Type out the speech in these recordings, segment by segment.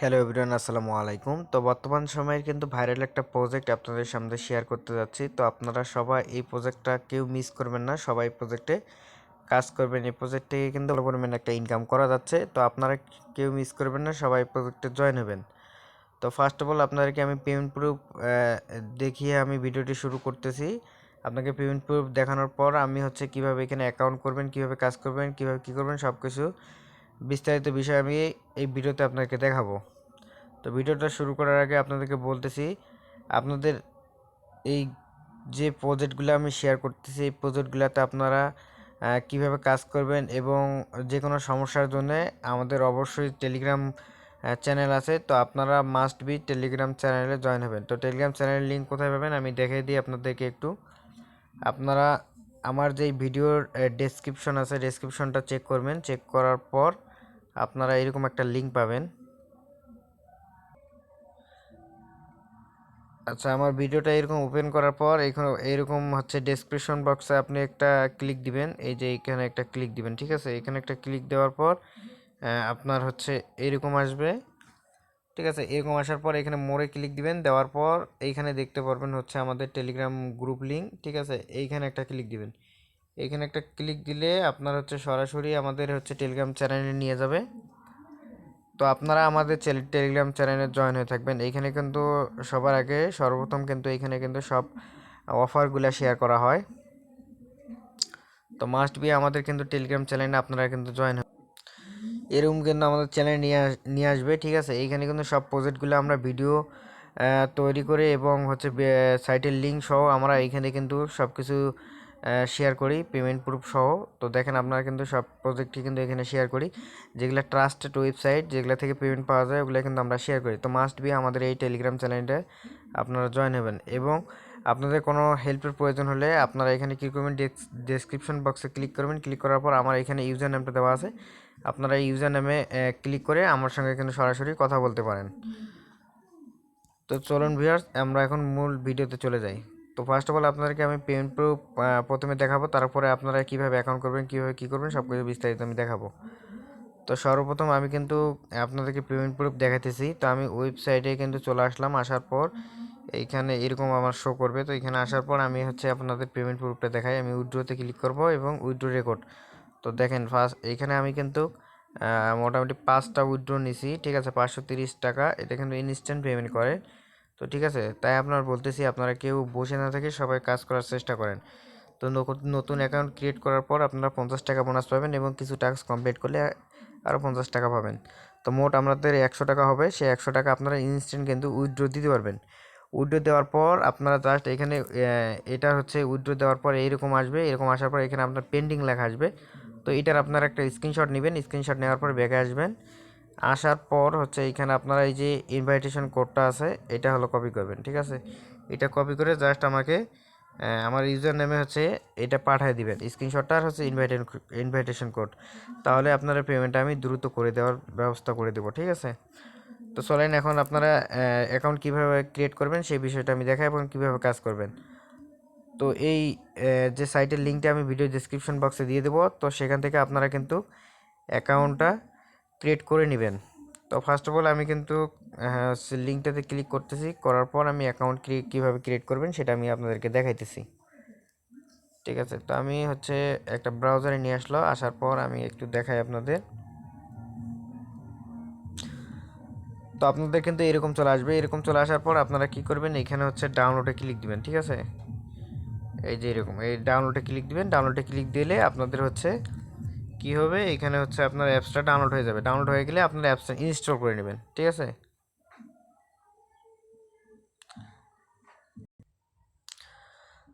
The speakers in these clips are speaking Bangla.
হ্যালো এভরিওয়ান আসসালামু আলাইকুম। তো বর্তমান সময়ের কিন্তু ভাইরাল একটা প্রজেক্ট আপনাদের সামনে শেয়ার করতে যাচ্ছি। তো আপনারা সবাই এই প্রজেক্টটা কেউ মিস করবেন না। সবাই প্রজেক্টে কাজ করবেন। এই প্রজেক্ট থেকে কিন্তু ভালো পরিমাণে একটা ইনকাম করা যাচ্ছে। তো আপনারা কেউ মিস করবেন না, সবাই প্রজেক্টে জয়েন হবেন। তো ফার্স্ট অফ অল আপনাদেরকে আমি পেমেন্ট প্রুফ দেখিয়ে আমি ভিডিওটি শুরু করতেছি। আপনাকে পেমেন্ট প্রুফ দেখানোর পর আমি হচ্ছে কীভাবে এখানে অ্যাকাউন্ট করবেন, কীভাবে কাজ করবেন, কীভাবে কী করবেন সব কিছু বিস্তারিত বিষয় আমি এই ভিডিওতে আপনাকে দেখাবো। তো ভিডিওটা শুরু করার আগে আপনাদেরকে বলতেছি, আপনাদের এই যে প্রজেক্টগুলো আমি শেয়ার করতেছি, এই প্রজেক্টগুলোতে আপনারা কীভাবে কাজ করবেন এবং যে কোনো সমস্যার জন্য আমাদের অবশ্যই টেলিগ্রাম চ্যানেল আছে। তো আপনারা মাস্ট বি টেলিগ্রাম চ্যানেলে জয়েন হবেন। তো টেলিগ্রাম চ্যানেলের লিঙ্ক কোথায় পাবেন আমি দেখিয়ে দিই আপনাদেরকে একটু। আপনারা আমার যেই ভিডিওর ডেসক্রিপশন আছে ডেসক্রিপশনটা চেক করবেন। চেক করার পর আপনারা এরকম একটা লিঙ্ক পাবেন। আচ্ছা আমার ভিডিওটা এরকম ওপেন করার পর এখানে এরকম হচ্ছে ডেসক্রিপশন বক্সে আপনি একটা ক্লিক দিবেন। এই যে এখানে একটা ক্লিক দিবেন, ঠিক আছে? এখানে একটা ক্লিক দেওয়ার পর আপনার হচ্ছে এরকম আসবে। ঠিক আছে? এরকম আসার পর এখানে মোড়ে ক্লিক দিবেন। দেওয়ার পর এইখানে দেখতে পারবেন হচ্ছে আমাদের টেলিগ্রাম গ্রুপ লিঙ্ক ঠিক আছে? এইখানে একটা ক্লিক দিবেন। এইখানে একটা ক্লিক দিলে আপনার হচ্ছে সরাসরি আমাদের হচ্ছে টেলিগ্রাম চ্যানেলে নিয়ে যাবে। তো আপনারা আমাদের টেলি- টেলিগ্রাম চ্যানেলে জয়েন হয়ে থাকবেন। এইখানে কিন্তু সবার আগে সর্বপ্রথম কিন্তু এইখানে কিন্তু সব অফারগুলো শেয়ার করা হয়। তো মাস্ট বি আমাদের কিন্তু টেলিগ্রাম চ্যানেলে আপনারা কিন্তু জয়েন এরকম কিন্তু আমাদের চ্যানেলে নিয়ে নিয়ে আসবে, ঠিক আছে? এইখানে কিন্তু সব প্রজেক্টগুলো আমরা ভিডিও তৈরি করে এবং হচ্ছে সাইটের লিঙ্ক সহ আমরা এইখানে কিন্তু সব কিছু শেয়ার করি পেমেন্ট প্রুফ সহ। তো দেখেন আপনারা কিন্তু সব প্রজেক্টই কিন্তু এখানে শেয়ার করি। যেগুলো ট্রাস্টেড ওয়েবসাইট যেগুলো থেকে পেমেন্ট পাওয়া যায়, ওগুলো কিন্তু আমরা শেয়ার করি। তো মাস্ট বি আমাদের এই টেলিগ্রাম চ্যানেলটা আপনারা জয়েন হবেন। এবং আপনাদের কোনো হেল্পের প্রয়োজন হলে আপনারা এখানে কী করবেন ডেসক্রিপশন বক্সে ক্লিক করবেন। ক্লিক করার পর আমার এখানে ইউজার নামটা দেওয়া আছে। আপনারা ইউজার নামে ক্লিক করে আমার সঙ্গে কিন্তু সরাসরি কথা বলতে পারেন। তো চলুন ভিউয়ার্স আমরা এখন মূল ভিডিওতে চলে যাই। তো ফার্স্ট অফ অল আপনাদেরকে আমি পেমেন্ট প্রুফ প্রথমে দেখাবো, তারপরে আপনারা কীভাবে অ্যাকাউন্ট করবেন, কীভাবে কী করবেন সব কিছু বিস্তারিত আমি দেখাবো। তো সর্বপ্রথম আমি কিন্তু আপনাদেরকে পেমেন্ট প্রুফ দেখাতেছি তো আমি ওয়েবসাইটে কিন্তু চলে আসলাম, আসার পর এইখানে এরকম আমার শো করবে। তো এখানে আসার পর আমি হচ্ছে আপনাদের পেমেন্ট প্রুফটা দেখাই। আমি উইড্রোতে ক্লিক করব এবং উইড্রো রেকর্ড তো দেখেন ফার্স্ট এখানে আমি কিন্তু মোটামুটি পাঁচটা উইড্রো নিছি। ঠিক আছে, পাঁচশো তিরিশ টাকা। এটা কিন্তু ইনস্ট্যান্ট পেমেন্ট করে। তো ঠিক আছে, তাই আপনার বলতেছি আপনারা কেউ বসে না থেকে সবাই কাজ করার চেষ্টা করেন। তো নতুন অ্যাকাউন্ট ক্রিয়েট করার পর আপনারা পঞ্চাশ টাকা বোনাস পাবেন এবং কিছু টাস্ক কমপ্লিট করলে আরও পঞ্চাশ টাকা পাবেন। তো মোট আপনাদের একশো টাকা হবে, সেই একশো টাকা আপনারা ইনস্ট্যান্ট কিন্তু উইথড্র দিতে পারবেন। উইথড্র দেওয়ার পর আপনারা জাস্ট এখানে এটা হচ্ছে উইথড্র দেওয়ার পর এইরকম আসবে, এরকম আসার পর এখানে আপনার পেন্ডিং লেখা আসবে। তো এটার আপনারা একটা স্ক্রিনশট নেবেন স্ক্রিনশট নেওয়ার পর ব্যাগে আসবেন। আসার পর হচ্ছে এইখানে আপনারা এই যে ইনভাইটেশন কোডটা আছে, এটা হলো কপি করবেন, ঠিক আছে? এটা কপি করে জাস্ট আমাকে আমার ইউজার নেমে হচ্ছে এটা পাঠিয়ে দিবেন। স্ক্রিনশটটা আর হচ্ছে ইনভাইটেশন ইনভাইটেশন কোড তাহলে আপনারা পেমেন্টটা আমি দ্রুত করে দেওয়ার ব্যবস্থা করে দেবো, ঠিক আছে? তো চলেন এখন আপনারা অ্যাকাউন্ট কীভাবে ক্রিয়েট করবেন সেই বিষয়টা আমি দেখাই এবং কীভাবে কাজ করবেন। তো এই যে সাইটের লিঙ্কটা আমি ভিডিও ডেসক্রিপশন বক্সে দিয়ে দেবো, তো সেখান থেকে আপনারা কিন্তু অ্যাকাউন্টটা ক্রিয়েট করে নেবেন। তো ফার্স্ট অফ অল আমি কিন্তু লিঙ্কটাতে ক্লিক করতেছি। করার পর আমি অ্যাকাউন্ট কীভাবে ক্রিয়েট করবেন সেটা আমি আপনাদেরকে দেখাইতেছি। ঠিক আছে? তো আমি হচ্ছে একটা ব্রাউজারে নিয়ে আসলো। আসার পর আমি একটু দেখাই আপনাদের। তো আপনাদের কিন্তু এরকম চলে আসবে। এরকম চলে আসার পর আপনারা কি করবেন? এখানে হচ্ছে ডাউনলোডে ক্লিক দিবেন। ঠিক আছে? এই যে এরকম। এই ডাউনলোডে ক্লিক দিবেন। ডাউনলোডে ক্লিক দিলে আপনাদের হচ্ছে কি হবে? এখানে হচ্ছে আপনার অ্যাপসটা ডাউনলোড হয়ে যাবে। ডাউনলোড হয়ে গেলে আপনার অ্যাপসটা ইনস্টল করে নেবেন, ঠিক আছে?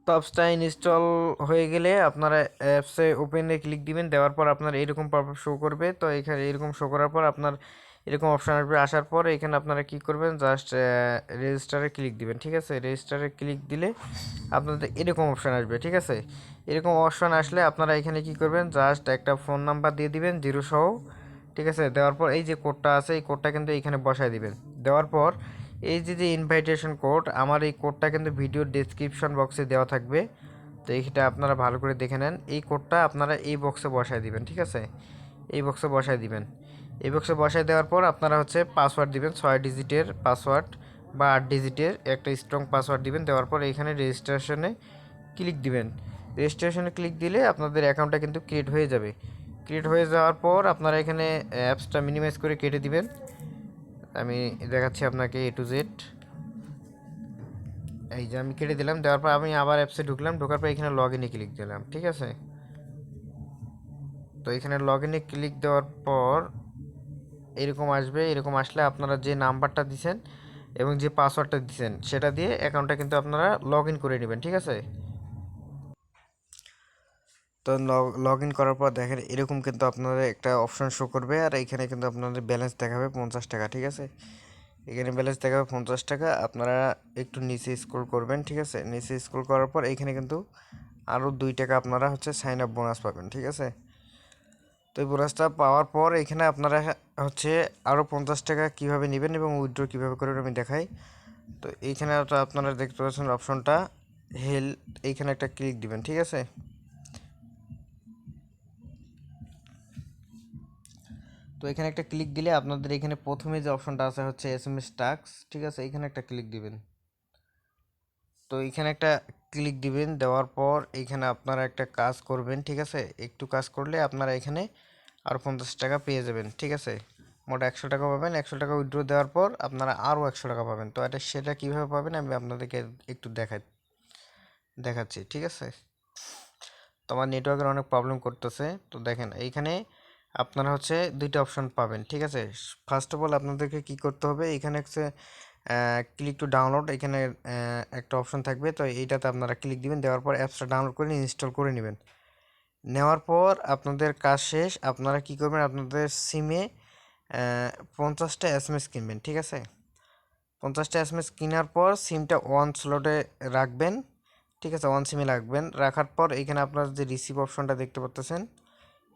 তো অ্যাপসটা ইনস্টল হয়ে গেলে আপনারা অ্যাপসে ওপেনে ক্লিক দিবেন, দেওয়ার পর আপনার এরকম শো করবে। তো এখানে এরকম শো করার পর আপনার এরকম অপশান আসবে। আসার পর এখানে আপনারা কি করবেন? জাস্ট রেজিস্টারে ক্লিক দিবেন, ঠিক আছে? রেজিস্টারে ক্লিক দিলে আপনাদের এরকম অপশন আসবে, ঠিক আছে? এরকম অপশন আসলে আপনারা এখানে কি করবেন? জাস্ট একটা ফোন নাম্বার দিয়ে দিবেন জিরো সহ, ঠিক আছে? দেওয়ার পর এই যে কোডটা আছে, এই কোডটা কিন্তু এখানে বসায় দিবেন। দেওয়ার পর এই যে যে ইনভাইটেশন কোড আমার এই কোডটা কিন্তু ভিডিও ডেসক্রিপশন বক্সে দেওয়া থাকবে। তো এইটা আপনারা ভালো করে দেখে নেন। এই কোডটা আপনারা এই বক্সে বসায় দিবেন, ঠিক আছে? এই বক্সে বসায় দিবেন। এই বক্সে বসায় দেওয়ার পর আপনারা হচ্ছে পাসওয়ার্ড দিবেন, ছয় ডিজিটের পাসওয়ার্ড বা আট ডিজিটের একটা স্ট্রং পাসওয়ার্ড দিবেন, দেওয়ার পর এখানে রেজিস্ট্রেশনে ক্লিক দিবেন। রেজিস্ট্রেশনে ক্লিক দিলে আপনাদের অ্যাকাউন্টটা কিন্তু ক্রিয়েট হয়ে যাবে। ক্রিয়েট হয়ে যাওয়ার পর আপনারা এখানে অ্যাপসটা মিনিমাইজ করে কেটে দিবেন। আমি দেখাচ্ছি আপনাকে এ টু জেড এই যে আমি কেটে দিলাম, দেওয়ার পর আমি আবার অ্যাপসে ঢুকলাম, ঢোকার পর এখানে লগ ইনে ক্লিক দিলাম, ঠিক আছে? তো এখানে লগ ইনে ক্লিক দেওয়ার পর এরকম আসবে, এরকম আসলে আপনারা যে নাম্বারটা দিছেন এবং যে পাসওয়ার্ডটা দিছেন, সেটা দিয়ে অ্যাকাউন্টটা কিন্তু আপনারা লগ ইন করে নেবেন, ঠিক আছে? তো লগ ইন করার পর দেখেন এরকম কিন্তু আপনাদের একটা অপশন শো করবে আর এখানে কিন্তু আপনাদের ব্যালেন্স দেখাবে পঞ্চাশ টাকা, ঠিক আছে? এখানে ব্যালেন্স দেখাবে পঞ্চাশ টাকা, আপনারা একটু নিচে স্ক্রল করবেন, ঠিক আছে? নিচে স্ক্রল করার পর এইখানে কিন্তু আরও দুই টাকা আপনারা হচ্ছে সাইন আপ বোনাস পাবেন, ঠিক আছে? তো এই বোনাসটা পাওয়ার পর এখানে আপনারা হচ্ছে আরও পঞ্চাশ টাকা কীভাবে নেবেন এবং উইথড্র কীভাবে করবেন আমি দেখাই। তো এইখানে তো আপনারা দেখতে পাচ্ছেন অপশনটা হেল এইখানে একটা ক্লিক দিবেন, ঠিক আছে? তো এখানে একটা ক্লিক দিলে আপনাদের এখানে প্রথমে যে অপশনটা আছে হচ্ছে এস এম এস টাক্স ঠিক আছে? এখানে একটা ক্লিক দিবেন। তো এখানে একটা ক্লিক দিবেন, দেওয়ার পর এখানে আপনারা একটা কাজ করবেন, ঠিক আছে? একটু কাজ করলে আপনারা এখানে আরও পঞ্চাশ টাকা পেয়ে যাবেন, ঠিক আছে? মোট একশো টাকা পাবেন, একশো টাকা উইথড্র দেওয়ার পর আপনারা আরও একশো টাকা পাবেন। তো এটা সেটা কীভাবে পাবেন আমি আপনাদেরকে একটু দেখাই, দেখাচ্ছি, ঠিক আছে? তোমার নেটওয়ার্কের অনেক প্রবলেম করতেছে। তো দেখেন, এইখানে আপনারা হচ্ছে দুইটা অপশন পাবেন, ঠিক আছে? ফার্স্ট অফ অল আপনাদেরকে কি করতে হবে? এখানে হচ্ছে ক্লিক টু ডাউনলোড এখানে একটা অপশন থাকবে। তো এইটাতে আপনারা ক্লিক দিবেন, দেওয়ার পর অ্যাপসটা ডাউনলোড করে ইনস্টল করে নেবেন। নেওয়ার পর আপনাদের কাজ শেষ, আপনারা কি করবেন, আপনাদের সিমে পঞ্চাশটা এস এম এস কিনবেন, ঠিক আছে? পঞ্চাশটা এস এম এস কেনার পর সিমটা ওয়ান স্লটে রাখবেন, ঠিক আছে? ওয়ান সিমে রাখবেন। রাখার পর এখানে আপনার যে রিসিভ অপশনটা দেখতে পাচ্ছেন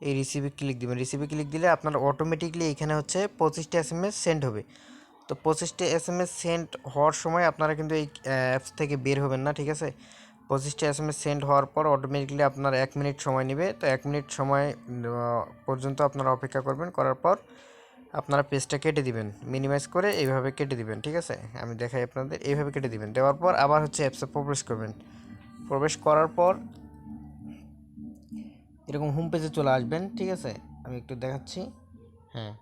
এই রিসিভে ক্লিক দিবেন। রিসিভে ক্লিক দিলে আপনার অটোমেটিকলি এখানে হচ্ছে পঁচিশটা এস এম এস সেন্ড হবে। তো পঁচিশটা এস এম এস সেন্ড হওয়ার সময় আপনারা কিন্তু এই অ্যাপস থেকে বের হবেন না, ঠিক আছে? পঁচিশটা এস এম এস সেন্ড হওয়ার পর অটোমেটিকলি আপনার এক মিনিট সময় নেবে। তো এক মিনিট সময় পর্যন্ত আপনারা অপেক্ষা করবেন, করার পর আপনারা পেজটা কেটে দিবেন মিনিমাইজ করে এইভাবে কেটে দিবেন, ঠিক আছে? আমি দেখাই আপনাদের, এইভাবে কেটে দিবেন। দেওয়ার পর আবার হচ্ছে অ্যাপসে প্রবেশ করবেন। প্রবেশ করার পর এরকম হোম পেজে চলে আসবেন, ঠিক আছে? আমি একটু দেখাচ্ছি। হ্যাঁ।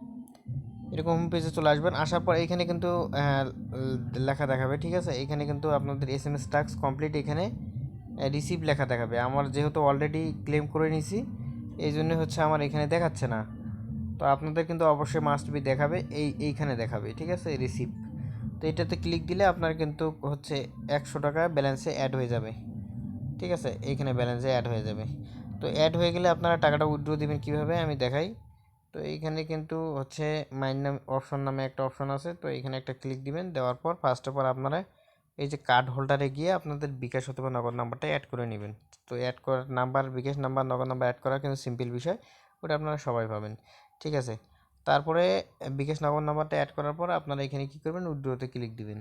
এরকম হোম পেজে চলে আসবেন। আসার পর এখানে কিন্তু লেখা দেখাবে, ঠিক আছে? এখানে কিন্তু আপনাদের S M S task complete এখানে রিসিভ লেখা দেখাবে। আমার যেহেতু অলরেডি ক্লেম করে নিছি, এই জন্য হচ্ছে আমার এখানে দেখাচ্ছে না। তো আপনাদের কিন্তু অবশ্যই মাস্ট বি দেখাবে, এই, এইখানে দেখাবে, ঠিক আছে? রিসিভ তো এটাতে ক্লিক দিলে আপনার কিন্তু হচ্ছে একশো টাকা ব্যালেন্সে অ্যাড হয়ে যাবে। ঠিক আছে? এইখানে ব্যালেন্সে অ্যাড হয়ে যাবে। তো অ্যাড হয়ে গেলে আপনারা টাকাটা উইথড্র দেবেন কীভাবে? আমি দেখাই। তো এইখানে কিন্তু হচ্ছে মাইন নাম অপশন নামে একটা অপশন আছে। তো এখানে একটা ক্লিক দিবেন, দেওয়ার পর ফার্স্ট অফ অল আপনারা এই যে কার্ড হোল্ডারে গিয়ে আপনাদের বিকাশ অথবা নগদ নাম্বারটা অ্যাড করে নেবেন। তো অ্যাড করার number bKash number Nagad number add করা কিন্তু সিম্পল বিষয়, ওটা আপনারা সবাই পাবেন। ঠিক আছে? তারপরে বিকাশ নগদ নাম্বারটা অ্যাড করার পর আপনারা এখানে কী করবেন? উইড্রোতে ক্লিক দিবেন।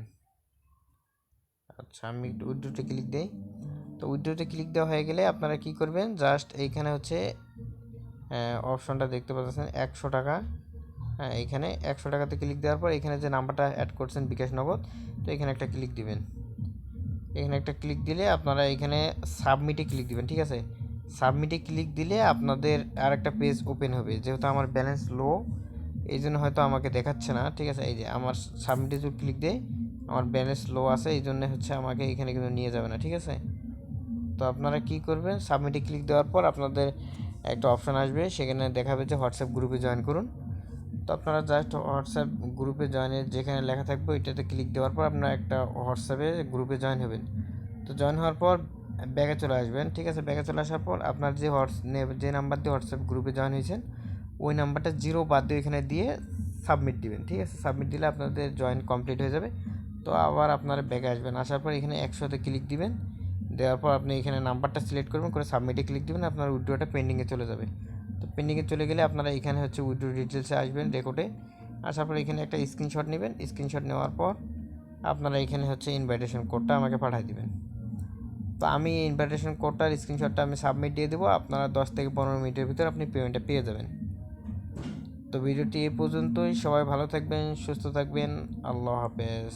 আচ্ছা আমি একটু উইথড্রোতে ক্লিক দিই। তো উইড্রোতে ক্লিক দেওয়া হয়ে গেলে আপনারা কি করবেন? জাস্ট এইখানে হচ্ছে অপশনটা দেখতে পাচ্ছেন একশো টাকা। হ্যাঁ এইখানে একশো টাকাতে ক্লিক দেওয়ার পর এখানে যে নাম্বারটা অ্যাড করছেন বিকাশ নগদ, তো এখানে একটা ক্লিক দিবেন। এখানে একটা ক্লিক দিলে আপনারা এখানে সাবমিটে ক্লিক দিবেন, ঠিক আছে? সাবমিটে ক্লিক দিলে আপনাদের আর একটা পেজ ওপেন হবে। যেহেতু আমার ব্যালেন্স লো এই জন্য হয়তো আমাকে দেখাচ্ছে না, ঠিক আছে? এই যে আমার সাবমিটে যদি ক্লিক দেয়, আমার ব্যালেন্স লো আছে, এই জন্য হচ্ছে আমাকে এখানে কিন্তু নিয়ে যাবে না, ঠিক আছে? তো আপনারা কি করবেন? সাবমিটে ক্লিক দেওয়ার পর আপনাদের একটা অপশান আসবে, সেখানে দেখাবে যে হোয়াটসঅ্যাপ গ্রুপে জয়েন করুন। তো আপনারা জাস্ট হোয়াটসঅ্যাপ গ্রুপে জয়েনের যেখানে লেখা থাকবে, ওইটাতে ক্লিক দেওয়ার পর আপনারা একটা হোয়াটসঅ্যাপে গ্রুপে জয়েন হবেন। তো জয়েন হওয়ার পর ব্যাগে চলে আসবেন, ঠিক আছে? ব্যাগে চলে আসার পর আপনার যে হোয়াটস যে নাম্বার দিয়ে হোয়াটসঅ্যাপ গ্রুপে জয়েন হয়েছেন, ওই নাম্বারটা জিরো বাদ দিয়ে এখানে দিয়ে সাবমিট দিবেন, ঠিক আছে? সাবমিট দিলে আপনাদের জয়েন কমপ্লিট হয়ে যাবে। তো আবার আপনারা ব্যাগে আসবেন। আসার পর এখানে একশোতে ক্লিক দিবেন। দেওয়ার পর আপনি এখানে নাম্বারটা সিলেক্ট করবেন, করে সাবমিটে ক্লিক দেবেন, আপনার উইড্রোটা পেন্ডিংয়ে চলে যাবে। তো পেন্ডিংয়ে চলে গেলে আপনারা এখানে হচ্ছে উইড্রো ডিটেলসে আসবেন রেকর্ডে আসার পর এখানে একটা স্ক্রিনশট নেবেন স্ক্রিনশট নেওয়ার পর আপনারা এখানে হচ্ছে ইনভাইটেশন কোডটা আমাকে পাঠিয়ে দেবেন। তো আমি ইনভাইটেশন কোডটার স্ক্রিনশটটা আমি সাবমিট দিয়ে দেবো, আপনারা দশ থেকে পনেরো মিনিটের ভিতরে আপনি পেমেন্টটা পেয়ে যাবেন। তো ভিডিওটি এ পর্যন্তই, সবাই ভালো থাকবেন, সুস্থ থাকবেন, আল্লাহ হাফেজ।